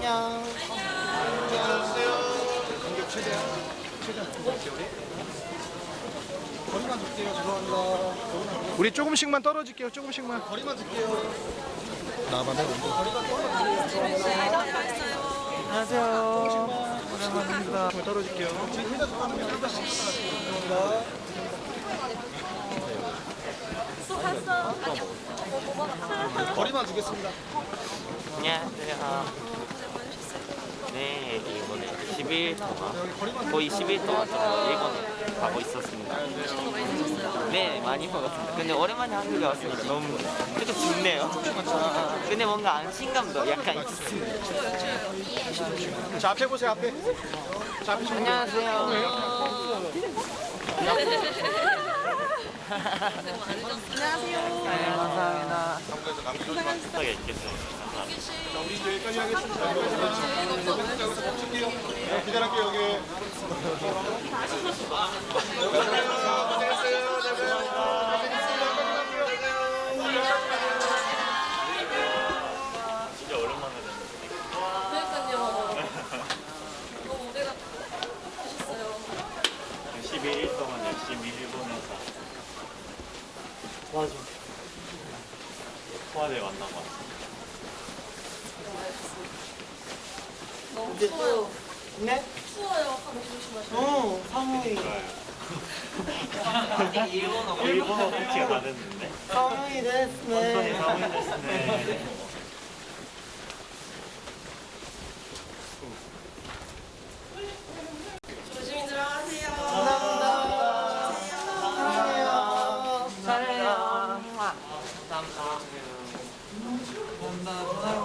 안녕. 안녕하세요. 공격 최대한. 최대한 공격해 우리. 거리만 줄게요. 죄송합니다. 우리 조금씩만 떨어질게요. 조금씩만. 거리만 줄게요. 나만의 온도. 거리만 떨어질게요. 네. 안녕하세요. 오랜만입니다. 떨어질게요. 수고했어. 거리만 주겠습니다. 안녕하세요. 네, 이번에 10일 동안, 거의 10일 동안 저도 일본에 가고 있었습니다. 네, 많이 먹었습니다. 근데 오랜만에 한국에 왔으니까 너무 그래도 좋네요. 근데 뭔가 안심감도 약간 있습니다. 자, 앞에 보세요, 앞에. 자, 앞에 좀 안녕하세요. 네, 감사합니다. 감사하게 있겠습니다. 자, 우리 이제 여기까지 하겠습니다. 여기서 멈출게요. 네, 기다릴게요, 여기. 진짜 오랜만에 뵙는데. 그러니까요. 너무 오래가 되셨어요. 12일 동안 열심히 일본에서 도와줘. 소아대 만나고 왔습니다. 너무 추워요. 네? 추워요. 감기 조심하시고. 어, 사무이. 일본어 일본어 코치가 다 됐는데. 사무이 데스 네, 네. 사무이 됐네. надо.